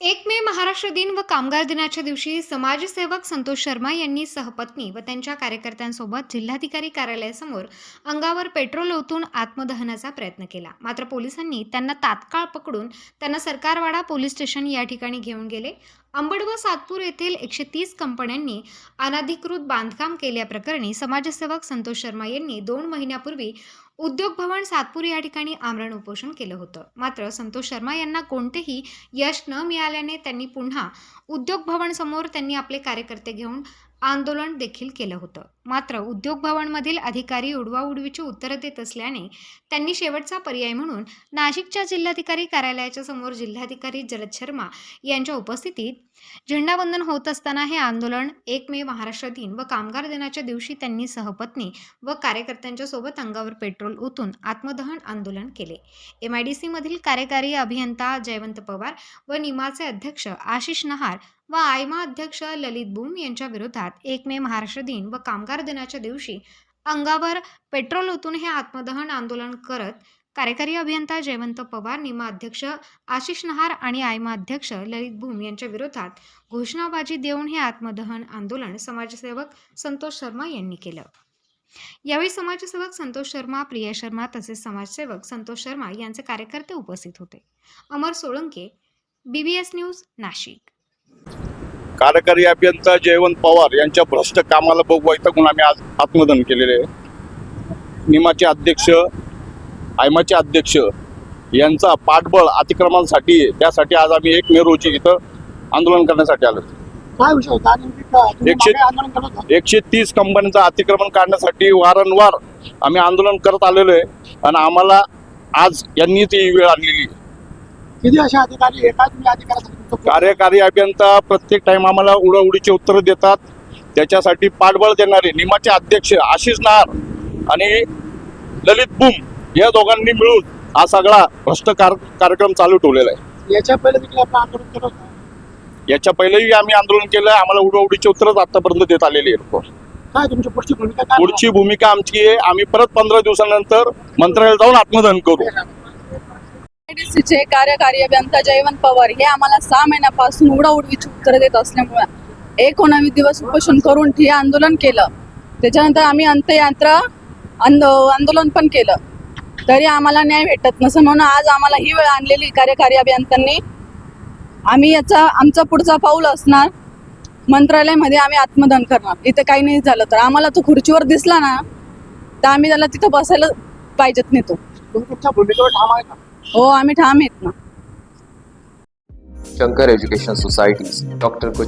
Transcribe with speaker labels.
Speaker 1: एक मे महाराष्ट्र दिन व कामगार दिनाच्या दिवशी समाजसेवक संतोष शर्मा यांनी सहपत्नी व त्यांच्या कार्यकर्त्यांसोबत जिल्हाधिकारी कार्यालयासमोर अंगावर पेट्रोल ओतून आत्मदहनाचा प्रयत्न केला. मात्र पोलिसांनी त्यांना तात्काळ पकडून त्यांना सरकारवाडा पोलीस स्टेशन या ठिकाणी घेऊन गेले. अंबड व सातपूर येथील एकशे तीस कंपन्यांनी अनधिकृत बांधकाम केल्याप्रकरणी समाजसेवक संतोष शर्मा यांनी दोन महिन्यापूर्वी उद्योग भवन सातपूर या ठिकाणी आमरण उपोषण केलं होतं. मात्र संतोष शर्मा यांना कोणतेही यश न मिळाल्याने त्यांनी पुन्हा उद्योग भवन समोर त्यांनी आपले कार्यकर्ते घेऊन आंदोलन देखील केलं होतं. मात्र उद्योग भवनमधील अधिकारी उडवाउडवीची उत्तरं देत असल्याने त्यांनी शेवटचा पर्याय म्हणून नाशिकच्या जिल्हाधिकारी कार्यालयाच्या समोर जिल्हाधिकारी जलद शर्मा यांच्या उपस्थितीत झेंडावंदन होत असताना हे आंदोलन एक मे महाराष्ट्र दिन व कामगार दिनाच्या दिवशी त्यांनी सहपत्नी व कार्यकर्त्यांच्या सोबत अंगावर पेट्रोल ओतून आत्मदहन आंदोलन केले. एम आय डी सीमधील कार्यकारी अभियंता जयवंत पवार व निमाचे अध्यक्ष आशिष नहार व आयमा अध्यक्ष ललित बुम यांच्या विरोधात एक मे महाराष्ट्र दिन व कामगार दिनाच्या दिवशी अंगावर पेट्रोल ओतून हे आत्मदहन आंदोलन करत कार्यकारी अभियंता जयवंत पवार निमा अध्यक्ष आशिष नहार आणि आयमा अध्यक्ष ललित भूम यांच्या विरोधात घोषणाबाजी देऊन हे आत्मदहन आंदोलन समाजसेवक संतोष शर्मा यांनी केलं. यावेळी समाजसेवक संतोष शर्मा प्रिया शर्मा तसेच समाजसेवक संतोष शर्मा यांचे कार्यकर्ते उपस्थित होते. Amar Solanke BBS news Nashik.
Speaker 2: कार्यकारी अभियंता जयवंत पवार यांच्या भ्रष्ट कामाला बघू वैतागून आम्ही आज आत्मदान केलेले आहे. निमाचे अध्यक्ष आयमाचे अध्यक्ष यांचा पाठबळ अतिक्रमणासाठी. त्यासाठी आज आम्ही एक मे रोजी इथं आंदोलन करण्यासाठी आलो. एकशे- एकशे तीस कंपन्यांचं अतिक्रमण काढण्यासाठी वारंवार आम्ही आंदोलन करत आलेलो आहे. आणि आम्हाला आज यांनी ती वेळ आणलेली आहे.
Speaker 3: किती असे अधिकारी काय तुम्ही अधिकाऱ्यासाठी
Speaker 2: कार्यकारी अभियंता प्रत्येक टाइम आम्हाला उडवडीचे उत्तर देतात. त्याच्यासाठी पाठबळ देणारे निमाचे अध्यक्ष आशिष नार आणि ललित बुम या दोघांनी मिळून हा सगळा भ्रष्ट कार कार्यक्रम चालू ठेवलेला आहे.
Speaker 3: याच्या पहिले देखील आपण आंदोलन करत होता?
Speaker 2: याच्या पहिलेही आम्ही आंदोलन केलं. आम्हाला उडवडीचे उत्तरच आतापर्यंत देत आलेली आहे.
Speaker 3: काय तुमची पुढची भूमिका
Speaker 2: पुढची भूमिका आमची आहे. आम्ही परत पंधरा दिवसानंतर मंत्रालयात जाऊन आत्मदहन करू.
Speaker 4: चे कार्यकारी अभियंता जयवंत पवार हे आम्हाला सहा महिन्यापासून उडाउडवीची उत्तर देत असल्यामुळे एकोणावीस दिवस उपोषण करून हे आंदोलन केलं. त्याच्यानंतर आम्ही अंत्ययात्रा आंद आंदोलन पण केलं. तरी आम्हाला न्याय भेटत नसं म्हणून आज आम्हाला ही वेळ आणलेली कार्यकारी अभियंत्यांनी. आम्ही याचा आमचा पुढचा पाऊल असणार. मंत्रालयामध्ये आम्ही आत्मदान करणार. इथे काही नाही झालं तर. आम्हाला तो खुर्चीवर दिसला ना तर आम्ही त्याला तिथं बसायला पाहिजेत नाही तो.
Speaker 3: तुम्ही तुमच्या भूमिकेवर ठाम आहे का?
Speaker 4: हो आम्ही ठाम आहेत ना.
Speaker 5: शंकर एज्युकेशन सोसायटी डॉक्टर को